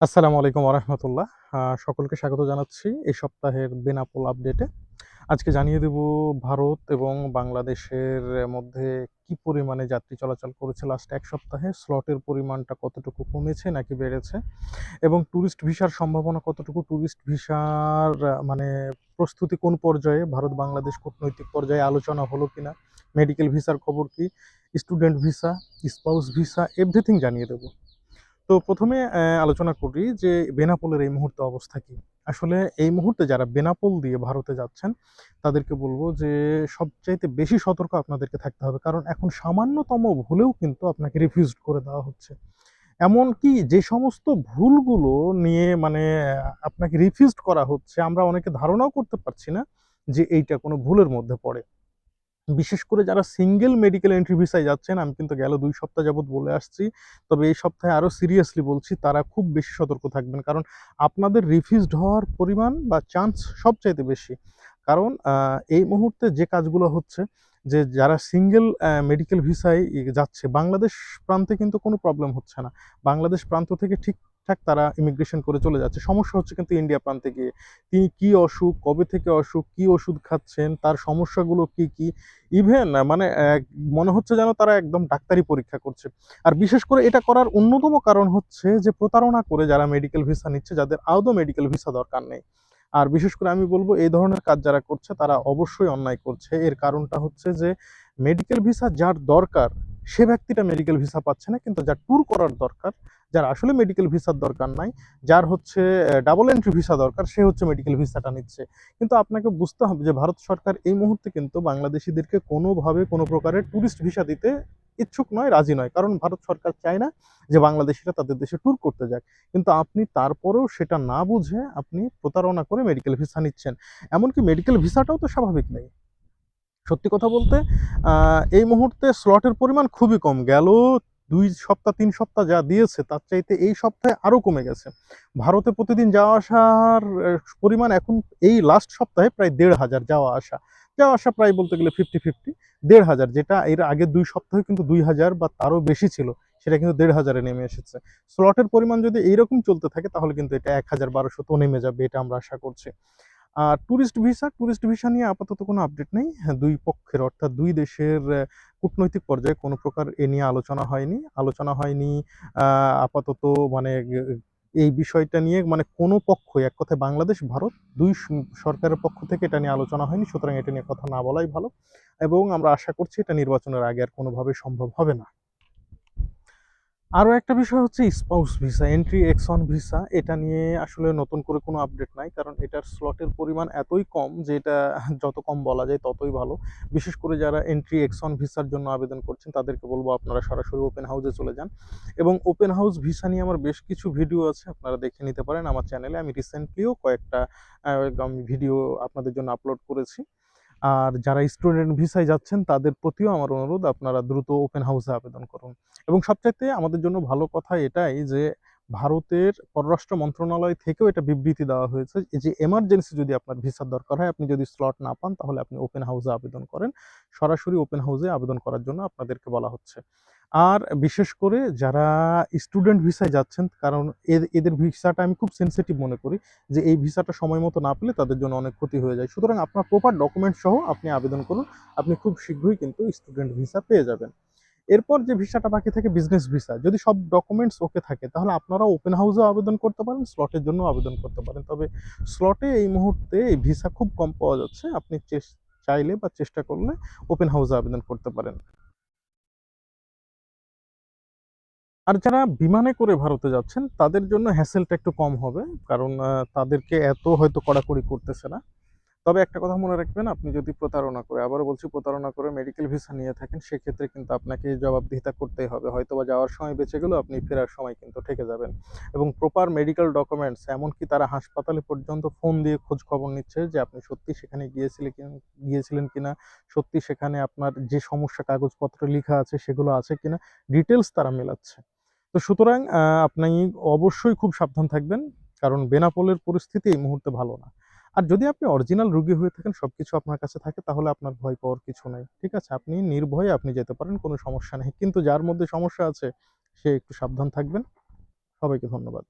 আসসালামু আলাইকুম ওরহমতুল্লাহ সকলকে স্বাগত জানাচ্ছি এই সপ্তাহের বেনাপোল আপডেটে। আজকে জানিয়ে দেব ভারত এবং বাংলাদেশের মধ্যে কি পরিমাণে যাত্রী চলাচল করেছে লাস্ট এক সপ্তাহে স্লটের পরিমাণটা কতটুকু কমেছে নাকি বেড়েছে, এবং ট্যুরিস্ট ভিসার সম্ভাবনা কতটুকু ট্যুরিস্ট ভিসার মানে প্রস্তুতি কোন পর্যায়ে, ভারত বাংলাদেশ কূটনৈতিক পর্যায়ে আলোচনা হলো কিনা মেডিকেল ভিসার খবর কি student visa spouse visa everything জানিয়ে দেবো। তো প্রথমে আলোচনা করি যে বেনাপোলের এই মুহূর্তে অবস্থা কি। আসলে এই মুহূর্তে যারা বেনাপোল দিয়ে ভারতে যাচ্ছেন, তাদেরকে বলব যে সবচাইতে বেশি সতর্ক আপনাদেরকে থাকতে হবে। কারণ এখন সামান্যতম ভুলেও কিন্তু আপনাকে রিফিউজড করে দেওয়া হচ্ছে। এমনকি যে সমস্ত ভুলগুলো নিয়ে মানে আপনাকে রিফিউজড করা হচ্ছে, আমরা অনেকে ধারণাও করতে পারছি না যে এইটা কোনো ভুলের মধ্যে পড়ে। বিশেষ করে যারা সিঙ্গেল মেডিকেল এন্ট্রি ভিসায় যাচ্ছেন, আমি কিন্তু গেল দুই সপ্তাহ যাবৎ বলে আসছি। তবে এই সপ্তাহে আরও সিরিয়াসলি বলছি, তারা খুব বেশি সতর্ক থাকবেন। কারণ আপনাদের রিফিউজড হওয়ার পরিমাণ বা চান্স সবচাইতে বেশি। কারণ এই মুহূর্তে যে কাজগুলো হচ্ছে যে যারা সিঙ্গেল মেডিকেল ভিসায় যাচ্ছে, বাংলাদেশ প্রান্তে কিন্তু কোনো প্রবলেম হচ্ছে না। বাংলাদেশ প্রান্ত থেকে ঠিকঠাক তারা ইমিগ্রেশন করে চলে যাচ্ছে। সমস্যা হচ্ছে কিন্তু ইন্ডিয়া প্রান্তে গিয়ে। তিনি কি অসুখ, কবে থেকে অসুখ, কি ওষুধ খাচ্ছেন, তার সমস্যাগুলো কি কি? ইভেন মানে মনে হচ্ছে যেন তারা একদম ডাক্তারি পরীক্ষা করছে। আর বিশেষ করে এটা করার অন্যতম কারণ হচ্ছে যে প্রতারণা করে যারা মেডিকেল ভিসা নিচ্ছে, যাদের আদৌ মেডিকেল ভিসা দরকার নেই। আর বিশেষ করে আমি বলব, এই ধরনের কাজ যারা করছে, তারা অবশ্যই অন্যায় করছে। এর কারণটা হচ্ছে যে মেডিকেল ভিসা যার দরকার, সে ব্যক্তিটা মেডিকেল ভিসা পাচ্ছে না, কিন্তু যার ট্যুর করার দরকার, যার আসলে মেডিকেল ভিসার দরকার নাই, যার হচ্ছে ডাবল এন্ট্রি ভিসা দরকার, সে হচ্ছে মেডিকেল ভিসাটা নিচ্ছে। কিন্তু আপনাকে বুঝতে হবে যে, ভারত সরকার এই মুহূর্তে কিন্তু বাংলাদেশিদেরকে কোনোভাবে কোনো প্রকারের ট্যুরিস্ট ভিসা দিতে ইচ্ছুক নয়, রাজি নয়। কারণ ভারত সরকার চায় না যে বাংলাদেশিরা তাদের দেশে ট্যুর করতে যাক। কিন্তু আপনি তারপরেও সেটা না বুঝে আপনি প্রতারণা করে মেডিকেল ভিসা নিচ্ছেন। এমনকি মেডিকেল ভিসাটাও তো স্বাভাবিক নেই। সত্যি কথা বলতে এই মুহূর্তে স্লটের পরিমাণ খুবই কম। গেল দুই সপ্তাহ, তিন সপ্তাহ যা দিয়েছে, তার চাইতে এই সপ্তাহে আরও কমে গেছে। ভারতে প্রতিদিন যাওয়া আসার পরিমাণ এখন এই লাস্ট সপ্তাহে প্রায় দেড় হাজার যাওয়া আসা। যাওয়া আসা প্রায় বলতে গেলে ফিফটি ফিফটি দেড় হাজার, যেটা এর আগে দুই সপ্তাহে কিন্তু দুই হাজার বা তারও বেশি ছিল, সেটা কিন্তু দেড় হাজারে নেমে এসেছে। স্লটের পরিমাণ যদি এইরকম চলতে থাকে, তাহলে কিন্তু এটা এক হাজার বারোশো তো নেমে যাবে, এটা আমরা আশা করছি। আর ট্যুরিস্ট ভিসা ট্যুরিস্ট ভিসা নিয়ে আপাতত কোনো আপডেট নেই। হ্যাঁ, দুই পক্ষের অর্থাৎ দুই দেশের কূটনৈতিক পর্যায়ে কোনো প্রকার এ নিয়ে আলোচনা হয়নি। আলোচনা হয়নি আপাতত মানে এই বিষয়টা নিয়ে মানে কোনো পক্ষই এক কথায় বাংলাদেশ ভারত দুই সরকারের পক্ষ থেকে এটা নিয়ে আলোচনা হয়নি সুতরাং এটা নিয়ে কথা না বলাই ভালো। এবং আমরা আশা করছি এটা নির্বাচনের আগে আর কোনোভাবে সম্ভব হবে না। আরও একটা বিষয় হচ্ছে স্পাউস ভিসা এন্ট্রি এক্সন ভিসা এটা নিয়ে আসলে নতুন করে কোনো আপডেট নাই, কারণ এটার স্লটের পরিমাণ এতই কম যে এটা যত কম বলা যায় ততই ভালো। বিশেষ করে যারা এন্ট্রি এক্সন ভিসার জন্য আবেদন করছেন, তাদেরকে বলব আপনারা সরাসরি ওপেন হাউসে চলে যান। এবং ওপেন হাউস ভিসা নিয়ে আমার বেশ কিছু ভিডিও আছে, আপনারা দেখে নিতে পারেন। আমার চ্যানেলে আমি রিসেন্টলিও কয়েকটা ভিডিও আপনাদের জন্য আপলোড করেছি। আর যারা স্টুডেন্ট ভিসায় যাচ্ছেন, তাদের প্রতিও আমার অনুরোধ, আপনারা দ্রুত ওপেন হাউসে আবেদন করুন। এবং সবচাইতে আমাদের জন্য ভালো কথা এটাই যে, ভারতের পররাষ্ট্র মন্ত্রণালয় থেকেও এটা বিবৃতি দেওয়া হয়েছে যে এমার্জেন্সি যদি আপনার ভিসার দরকার হয়, আপনি যদি স্লট না পান, তাহলে আপনি ওপেন হাউসে আবেদন করেন। সরাসরি ওপেন হাউসে আবেদন করার জন্য আপনাদেরকে বলা হচ্ছে। আর বিশেষ করে যারা স্টুডেন্ট ভিসায় যাচ্ছেন, কারণ এদের ভিসাটা আমি খুব সেনসিটিভ মনে করি যে এই ভিসাটা সময় মতো না পেলে তাদের জন্য অনেক ক্ষতি হয়ে যায়। সুতরাং আপনার প্রপার ডকুমেন্ট সহ আপনি আবেদন করুন, আপনি খুব শীঘ্রই কিন্তু স্টুডেন্ট ভিসা পেয়ে যাবেন। এরপর যে ভিসাটা বাকি থাকে বিজনেস ভিসা যদি সব ডকুমেন্টস ওকে থাকে, তাহলে আপনারা ওপেন হাউসে আবেদন করতে পারেন স্লটের জন্য আবেদন করতে পারেন। তবে স্লটে এই মুহূর্তে এই ভিসা খুব কম পাওয়া যাচ্ছে, আপনি চাইলে বা চেষ্টা করলে ওপেন হাউসে আবেদন করতে পারেন। আর যারা বিমানে করে ভারতে যাচ্ছেন, তাদের জন্য হ্যাসেলটা একটু কম হবে, কারণ তাদেরকে এত হয়তো কড়াকড়ি করতেছে না। তবে একটা কথা মনে রাখবেন, আপনি যদি প্রতারণা করে, আবারও বলছি প্রতারণা করে মেডিকেল ভিসা নিয়ে থাকেন, সেক্ষেত্রে কিন্তু আপনাকে জবাবদিহিতা করতেই হবে। হয়তো বা যাওয়ার সময় বেঁচে গেলেও আপনি ফেরার সময় কিন্তু ঠেকে যাবেন। এবং প্রপার মেডিকেল ডকুমেন্টস এমনকি তারা হাসপাতালে পর্যন্ত ফোন দিয়ে খোঁজ খবর নিচ্ছে যে আপনি সত্যি সেখানে গিয়েছিলেন কি- গিয়েছিলেন কিনা, সত্যি সেখানে আপনার যে সমস্যা কাগজপত্র লেখা আছে সেগুলো আছে কিনা ডিটেলস তারা মেলাচ্ছে। তো সুতরাং আপনি অবশ্যই খুব সাবধান থাকবেন, কারণ বেনাপোলের পরিস্থিতি এই মুহূর্তে ভালো না। আর যদি আপনি অরিজিনাল রুগী হয়ে থাকেন সব কিছু আপনার কাছে থাকে, তাহলে আপনার ভয় পাওয়ার কিছু নেই, ঠিক আছে? আপনি নির্ভয়ে আপনি যেতে পারেন, কোনো সমস্যা নেই। কিন্তু যার মধ্যে সমস্যা আছে, সে একটু সাবধান থাকবেন। সবাইকে ধন্যবাদ।